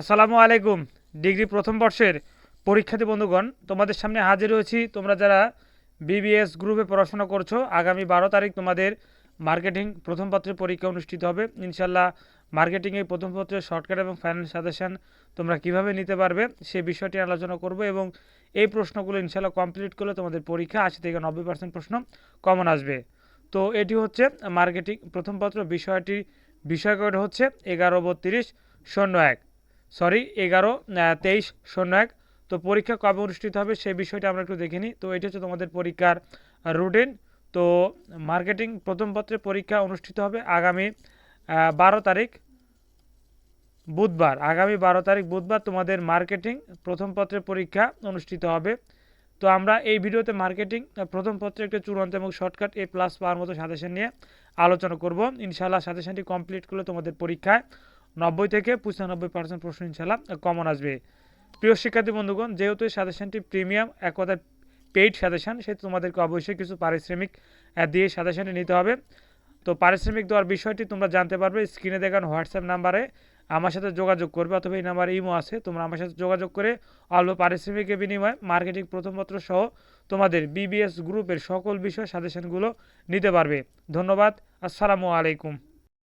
আসসালামু আলাইকুম। ডিগ্রি প্রথম বর্ষের পরীক্ষার্থী বন্ধুগণ, তোমাদের সামনে হাজির হয়েছি। তোমরা যারা বিবিএস গ্রুপে পড়াশোনা করছ, আগামী বারো তারিখ তোমাদের মার্কেটিং প্রথম পত্রের পরীক্ষা অনুষ্ঠিত হবে। ইনশাল্লাহ মার্কেটিংয়ে প্রথম পত্রের শর্টকাট এবং ফাইনাল সাজেশান তোমরা কীভাবে নিতে পারবে, সে বিষয়টি আলোচনা করব এবং এই প্রশ্নগুলো ইনশাল্লাহ কমপ্লিট করলে তোমাদের পরীক্ষা আশি থেকে নব্বই পার্সেন্ট প্রশ্ন কমন আসবে। তো এটি হচ্ছে মার্কেটিং প্রথম পত্র বিষয়টি বিষয় হচ্ছে এগারো বত্রিশ শূন্য এক। সরি এগারো তেইশ, শূন্য এক। তো পরীক্ষা কবে অনুষ্ঠিত হবে সেই বিষয়টা আমরা একটু দেখে নিই। তো এটি হচ্ছে তোমাদের পরীক্ষার রুটিন তো মার্কেটিং প্রথম পত্রের পরীক্ষা অনুষ্ঠিত হবে আগামী বারো তারিখ বুধবার। আগামী বারো তারিখ বুধবার তোমাদের মার্কেটিং প্রথম পত্রের পরীক্ষা অনুষ্ঠিত হবে। তো আমরা এই ভিডিওতে মার্কেটিং প্রথম পত্রে একটি চূড়ান্ত এবং শর্টকাট এ প্লাস পাওয়ার মতো সাজেশন নিয়ে আলোচনা করব। ইনশাআল্লাহ সাজেশনটি কমপ্লিট করলে তোমাদের পরীক্ষায় নব্বই থেকে পঁচানব্বই পার্সেন্ট প্রশ্ন ইনশাল্লাহ কমন আসবে। প্রিয় শিক্ষার্থী বন্ধুগণ, যেহেতু এই সাজেশনটি প্রিমিয়াম এক কথায় পেইড সাজেশন, সেহেতু তোমাদেরকে অবশ্যই কিছু পারিশ্রমিক দিয়ে সাজেশনটি নিতে হবে। তো পারিশ্রমিক দেওয়ার বিষয়টি তোমরা জানতে পারবে, স্ক্রিনে দেখানো হোয়াটসঅ্যাপ নাম্বারে। আমার সাথে যোগাযোগ করবে অথবা এই নাম্বারে ইমো আছে, তোমরা আমার সাথে যোগাযোগ করে অল্প পারিশ্রমিকের বিনিময়ে মার্কেটিং প্রথমপত্র সহ তোমাদের বিবিএস গ্রুপের সকল বিষয় সাজেশনগুলো নিতে পারবে। ধন্যবাদ, আসসালামু আলাইকুম।